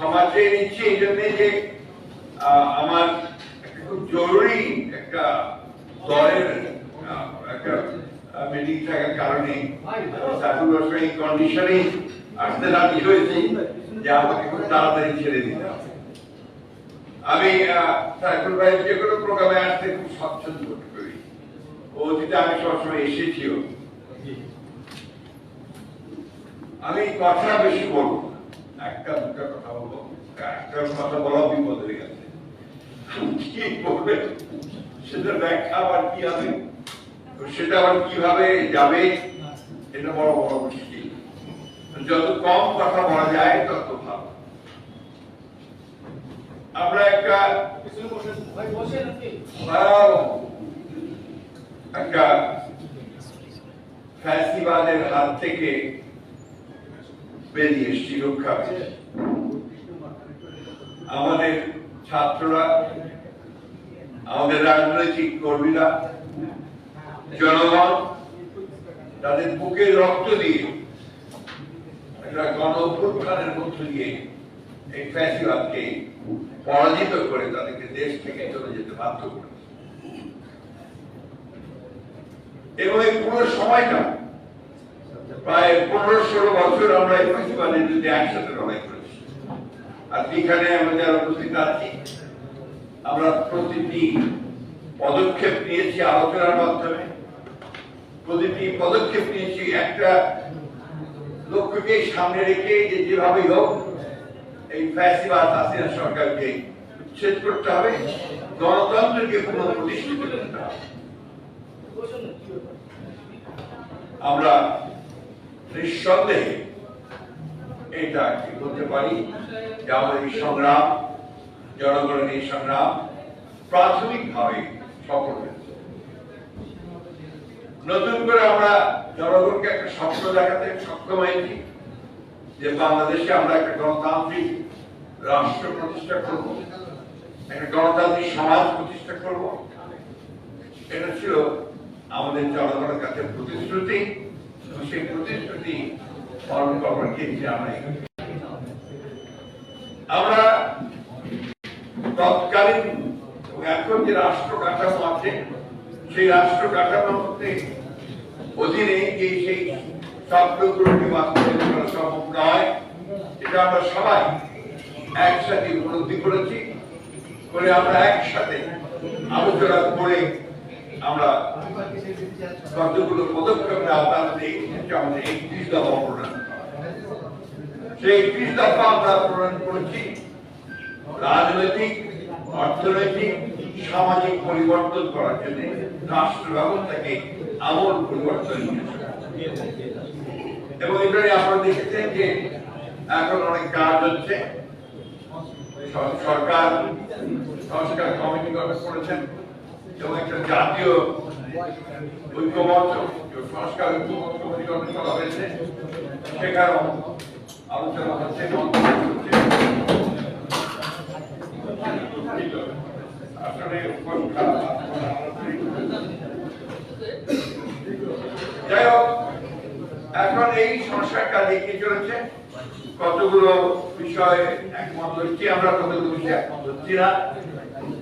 ক্ষমা চেয়ে নিচ্ছি এই জন্যে যে আমার খুব জরুরি একটা দলের একটা মিটিং থাকার কারণে সাইফুল রহমান কন্ডিশনে আসতে রাজি হয়েছি যে আমাকে খুব তাড়াতাড়ি ছেড়ে দিতে। আমি সাইফুল ভাই যে কোনো প্রোগ্রামে আসতে খুব স্বচ্ছন্দ বোধ করি অতীতে আমি সবসময় এসেছিও আমি কথা বেশি বলব। একটা দুটা কথা বলব। একটা কথা বলা বিপদ হয়ে গেছে। কি বলবে সেটা ব্যাখ্যা আবার কি হবে? সেটা আবার কীভাবে যাবে? এটা বড় বড় মুশকিল। যত কম কথা বলা যায় তত ভালো। আমরা একটা একটা ফ্যাসিবাদের হাত থেকে বেরিয়ে এসছি রক্ষা আমাদের ছাত্ররা, আমাদের রাজনৈতিক কর্মীরা, জনগণ, তাদের বুকে রক্ত দিয়ে একটা গণ অভ্যুত্থানের মধ্য দিয়ে এই ফ্যাসিবাদকে পরাজিত করে তাদেরকে দেশ থেকে চলে যেতে বাধ্য করেছে। এবং এই পুরো সময়টা প্রায় পনেরো ষোলো বছর আমরা এই ফেস্টিভ্যালের বিরুদ্ধে একসাথে লড়াই করেছি। আর এখানে আমরা উপস্থিত আছি, আমরা প্রতিটি পদক্ষেপ নিয়েছি আলোচনার মাধ্যমে। প্রতিটি পদক্ষেপ নিয়েছি একটা লক্ষ্যকে সামনে রেখে যে যেভাবেই হোক, এই ফ্যাসিবাদ, হাসিনা সরকারকে উচ্ছেদ করতে হবে, গণতন্ত্রকে পুনঃপ্রতিষ্ঠিত করতে হবে। আমরা নিঃসন্দেহে এটা কি করতে পারি? যে আমাদের এই সংগ্রাম, জনগণের এই সংগ্রাম প্রাথমিকভাবে সফল হয়েছে। নতুন করে আমরা জনগণকে একটা স্বপ্ন দেখাতে সক্ষম হয়েছি যে বাংলাদেশে আমরা একটা গণতান্ত্রিক রাষ্ট্র প্রতিষ্ঠা করব, একটা গণতান্ত্রিক সমাজ প্রতিষ্ঠা করব। এটা ছিল আমাদের জনগণের কাছে প্রতিশ্রুতি। এবং সেই প্রতিশ্রুতি পালন করবার ক্ষেত্রে আমরা আমরা তৎকালীন এখন যে রাষ্ট্র কাঠামো আছে, সেই রাষ্ট্র কাঠামোর অধীনে যে সেই স্বপ্নগুলোকে বাস্তবায়ন করা সম্ভব নয়, এটা আমরা সবাই একসাথে উপলব্ধি করেছি। করে আমরা একসাথে আলোচনা করে আমরা কতগুলো পদক্ষেপ আওতাতে আমাদের একত্রিশ দফা প্রণয়ন সেই একত্রিশ দফা আমরা প্রণয়ন করেছি। রাজনৈতিক, অর্থনৈতিক, সামাজিক পরিবর্তন করার জন্য রাষ্ট্র ব্যবস্থাকে আমূল পরিবর্তন এবং এটাই আপনারা দেখেছেন যে এখন অনেক কাজ হচ্ছে। সরকার, সংস্কার কমিটি গঠন করেছেন। এবং একটা জাতীয় ঐক্যমঞ্চ সংস্কার ঐক্যমঞ্চ গঠন করা হয়েছে, সেখানেও আলোচনা হচ্ছে যাই হোক, এখন এই সংস্কার কাজ এগিয়ে চলেছে? কতগুলো বিষয়ে একমত হচ্ছি আমরা, কতগুলো বিষয়ে একমত হচ্ছি না?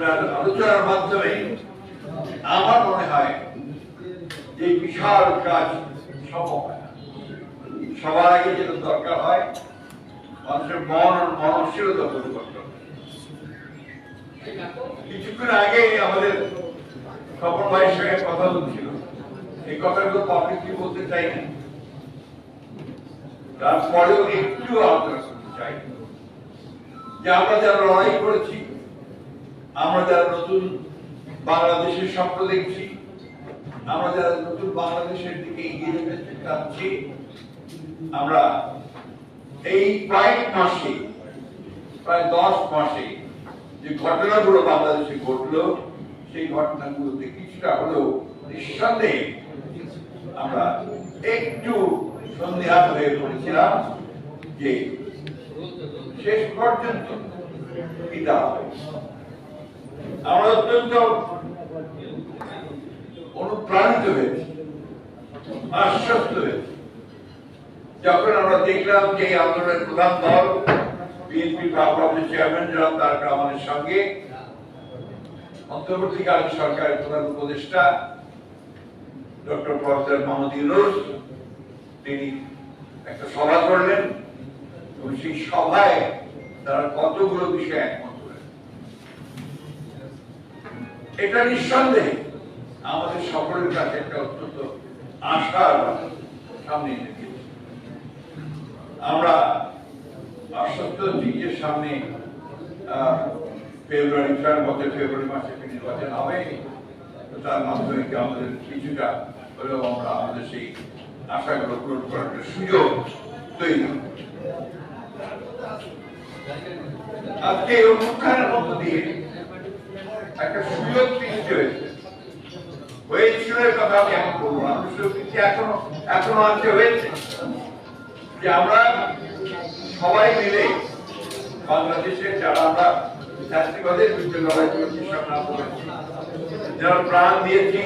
আপনার আলোচনার মাধ্যমে আমার মনে হয় যে বিশাল কাজ সম্ভব হয়। সবার আগে যেটা দরকার হয়, মানুষের মন মনশীলতা পরিবর্তন কিছুক্ষণ আগে আমাদের স্বপন ভাইয়ের সঙ্গে কথা হচ্ছিল। এই কথাগুলো পাবলিকলি বলতে চাই না তারপরেও একটু আলোচনা করতে চাই। যে আমরা যারা লড়াই করেছি আমরা যারা নতুন বাংলাদেশের স্বপ্ন দেখছি, আমরা যারা নতুন বাংলাদেশের দিকে এগিয়ে যেতে চাচ্ছি, আমরা এই কয়েক মাসে, প্রায় দশ মাসে যে ঘটনাগুলো বাংলাদেশে ঘটলো, সেই ঘটনাগুলোতে কিছুটা হলেও নিঃসন্দেহে আমরা একটু সন্দেহান হয়ে পড়েছিলাম যে শেষ পর্যন্ত কি দাঁড়াবে আমরা অত্যন্ত অনুপ্রাণিত হয়েছি, আশ্বস্ত হয়েছি। যখন আমরা দেখলাম যে এই আন্দোলনের প্রধান দল, বিএনপি ভারপ্রাপ্ত চেয়ারম্যান জনাব তারেক রহমানের সঙ্গে, অন্তর্বর্তীকালীন সরকারের প্রধান উপদেষ্টা ডক্টর প্রফেসর মোহাম্মদ ইউনুস, তিনি একটা সভা করলেন, এবং সেই সভায় তারা কতগুলো বিষয়ে একমত এটা নিঃসন্দেহে আমাদের সকলের কাছে একটা অত্যন্ত আশার সামনে আমরা আশ্বস্ত দিকের সামনে ফেব্রুয়ারি, চার বছর ফেব্রুয়ারি মাসে নির্বাচন হবে। তার মাধ্যমে আমাদের কিছুটা হলেও আমরা আমাদের সেই আশাগুলো পূরণ করার সুযোগ তৈরি আজকে এই অনুষ্ঠানের মধ্য দিয়ে একটা সুযোগ সৃষ্টি হয়েছে। হয়েছিল কথা আমি এখন বলব না। সুযোগ সৃষ্টি এখনও এখনও আছে, হয়েছে। যে আমরা সবাই মিলে বাংলাদেশে যারা আমরা জাতিবাদের বিরুদ্ধে লড়াই করেছি সংগ্রাম করেছি, যারা প্রাণ দিয়েছি,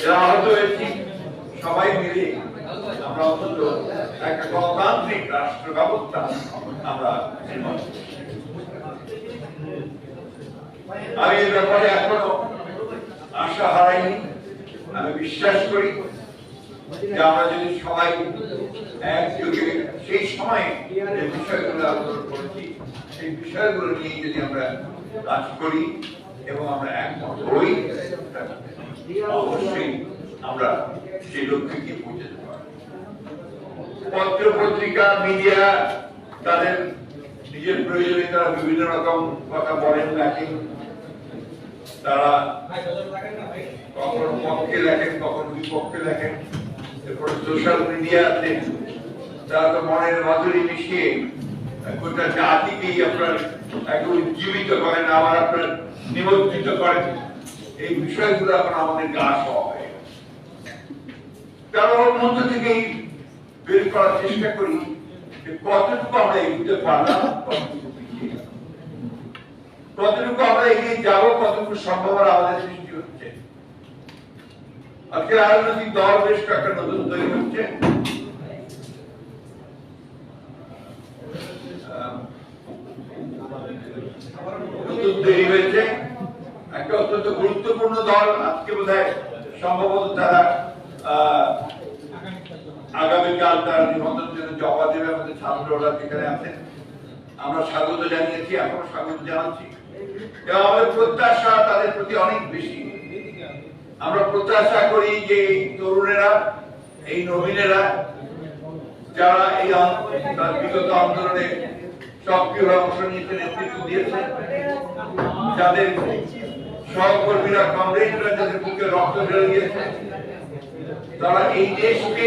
যারা আহত হয়েছি, সবাই মিলে আমরা অন্তত একটা গণতান্ত্রিক রাষ্ট্র ব্যবস্থা আমরা নির্মাণ করছি। আমি এই ব্যাপারে এখনও আশা হারাইনি। আমি বিশ্বাস করি যে আমরা যদি সবাই একযোগে সেই যে বিষয়গুলো আলোচনা করেছি, সেই বিষয়গুলো নিয়ে যদি আমরা কাজ করি এবং আমরা একমত হই, অবশ্যই আমরা সেই লক্ষ্যে পারব। পত্র পত্রিকা, মিডিয়া, তাদের নিজের প্রয়োজনে তারা বিভিন্ন রকম কথা বলেন তারা কখনো পক্ষে লেখেন কখনো বিপক্ষে লেখেন এরপরে সোশ্যাল মিডিয়াতে তারা তো মনের মাধুরী মিশিয়ে গোটা জাতিকেই আপনার একদম উজ্জীবিত করেন আবার আপনার নিমজ্জিত করেন এই বিষয়গুলো এখন আমাদের হয়ে কারণ ওর মধ্য থেকেই বের করার চেষ্টা করি যে কতটুকু আমরা এগোতে পারলাম কতটুকু। কতটুকু আমরা এগিয়ে যাব কতটুকু সম্ভাবনা আমাদের সৃষ্টি হচ্ছে। আজকে রাজনৈতিক দল বেশ কয়েকটা নতুন তৈরি হচ্ছে। নতুন তৈরি হয়েছে। একটা অত্যন্ত গুরুত্বপূর্ণ দল, আজকে বোধ সম্ভবত তারা আগামীকাল তারা নিবন্ধন জন্য জমা দেবে আমাদের ছাত্ররা যেখানে আমরা স্বাগত জানিয়েছি, এখনও স্বাগত জানাচ্ছি। এবং প্রত্যাশা তাদের প্রতি অনেক বেশি। আমরা প্রত্যাশা করি যে এই তরুণেরা, এই নবীনেরা, যারা এই বিগত আন্দোলনে সক্রিয় অংশ নিয়েছে নেতৃত্ব দিয়েছে যাদের সহকর্মীরা কংগ্রেসরা যাদের বুকে রক্ত ঢেলে দিয়েছে তারা এই দেশকে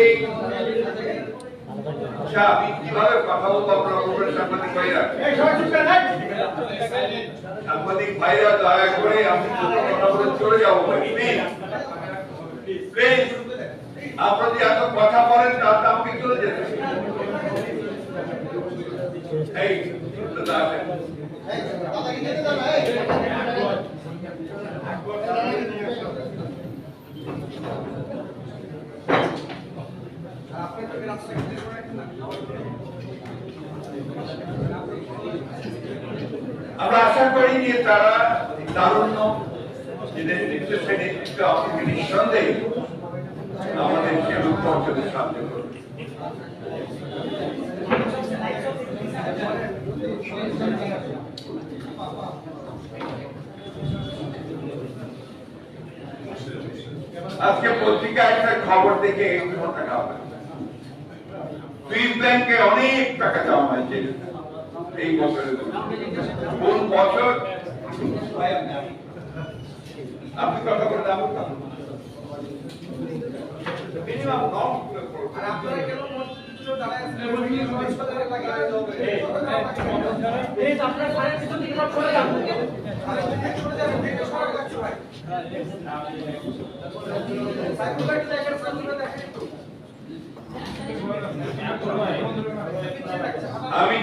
কীভাবে কথা বলব আপনারা সাংবাদিক সাংবাদিক ভাইরা, দয়া করে আমি চলে যাব প্লিজ যদি এত কথা বলেন তাহলে আমাকে চলে যেতে। এই, দাদা আসেন। আমরা আশা করি যে তারা তারুণ্য যে নেতৃত্ব নিঃসন্দেহে আমাদের সে লক্ষ্য অর্জনে সাহায্য করবে। আজকে পত্রিকায় একটা খবর দেখে টাকা হবে ব্যাংকে অনেক টাকা জমা হয়েছে। এই বছরের কোন বছর? আপনি কথা বলেন আমি আপনারা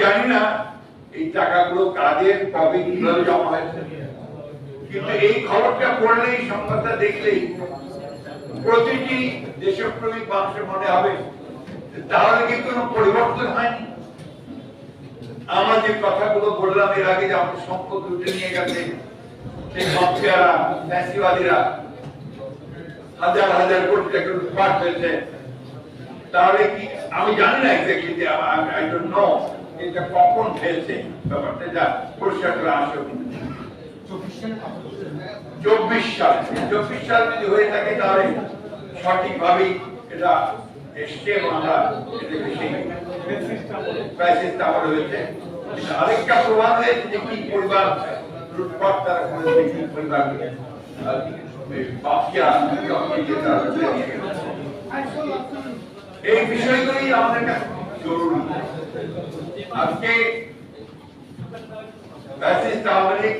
জানি না টাকাগুলো কাদের, কবে, কীভাবে জমা হয়েছে। কিন্তু এই খবরটা পড়লেই, সংবাদটা দেখলেই প্রতিটি দেশপ্রেমিক মানুষের মনে হবে তাহলে কি কোনো পরিবর্তন হয়নি? আমরা যে কথাগুলো বললাম, এর আগে যে আমাদের সম্পদ নিয়ে গেছে, সেই মাফিয়ারা, ফ্যাসিবাদীরা, হাজার হাজার কোটি টাকা লুটপাট হয়েছে। তাহলে কি, আমি জানি না এক্স্যাক্টলি আই ডোন্ট নো এটা কখন ফেলছে ব্যাপারটা যা পরিষ্কার করে আসবে চব্বিশ সাল। চব্বিশ সাল যদি হয়ে থাকে তাহলে সঠিকভাবেই এটা হয়েছে। আরেকটা প্রমাণ হয়েছে যে কি পরিবার, লুটপাট। এই বিষয়গুলি আমাদের কাছে জরুরি আজকে ফ্যাসিস্ট আওয়ামী লীগ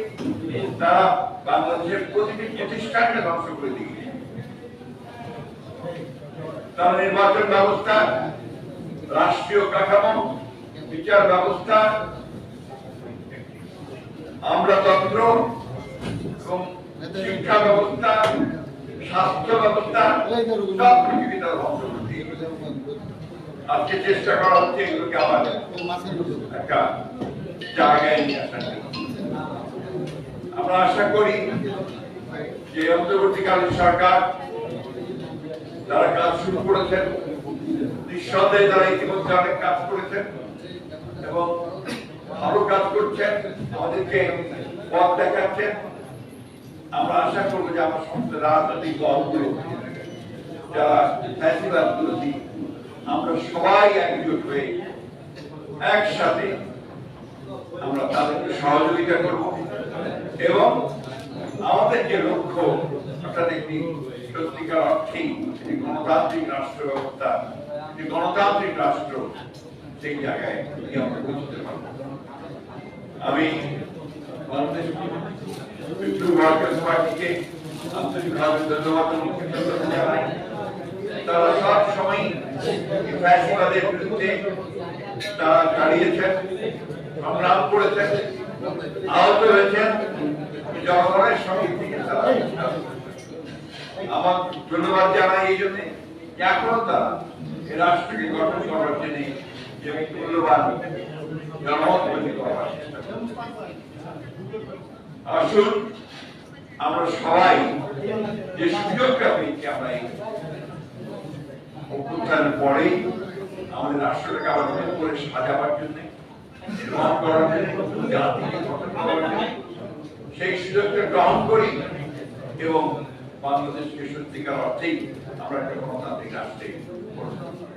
তারা বাংলাদেশের প্রতিটি প্রতিষ্ঠানকে ধ্বংস করে দিয়েছে। তারা নির্বাচন ব্যবস্থা, রাষ্ট্রীয় কাঠামো, বিচার ব্যবস্থা, আমলাতন্ত্র এবং শিক্ষা ব্যবস্থা, স্বাস্থ্য ব্যবস্থা, সব কিছুকে তারা আজকে চেষ্টা করা হচ্ছে এগুলোকে আবার একটা জায়গায় নিয়ে আসার জন্য। আমরা আশা করি যে অন্তর্বর্তীকালীন সরকার যারা কাজ শুরু করেছেন, নিঃসন্দেহে তারা ইতিমধ্যে অনেক কাজ করেছেন এবং ভালো কাজ করছেন, আমাদেরকে পথ দেখাচ্ছেন, আমরা আশা করব যে আমার সমস্ত রাজনৈতিক দলগুলো, যারা ফ্যাসিবাদ বিরোধী আমরা সবাই একজোট হয়ে একসাথে আমরা তাদেরকে সহযোগিতা করব। এবং আমাদের যে লক্ষ্য অর্থাৎ একটি সত্যিকার অর্থেই একটি গণতান্ত্রিক রাষ্ট্র ব্যবস্থা একটি গণতান্ত্রিক রাষ্ট্র, সেই জায়গায় আমরা পৌঁছতে পারব। আমি বাংলাদেশ পার্টিকে আন্তরিকভাবে ধন্যবাদ তারা সব ফ্যাসিবাদের বিরুদ্ধে দাঁড়িয়েছেন সংগ্রাম করেছেন, আহত হয়েছেন জনগণের সঙ্গে থেকে তারা। আমার ধন্যবাদ জানাই এই জন্য এখনও তারা রাষ্ট্রকে গঠন করার জন্য যে মূল্যবান জনমত তৈরি আসুন আমরা সবাই যে সুযোগটা পেয়েছি, আমরা এই পরে আমাদের রাষ্ট্রটাকে আবার নতুন করে সাজাবার জন্য, নির্মাণ করার জন্য জাতিকে গঠন সেই সুযোগটা গ্রহণ করি এবং বাংলাদেশকে সত্যিকার অর্থেই আমরা একটা গণতান্ত্রিক রাষ্ট্রে পরিণত।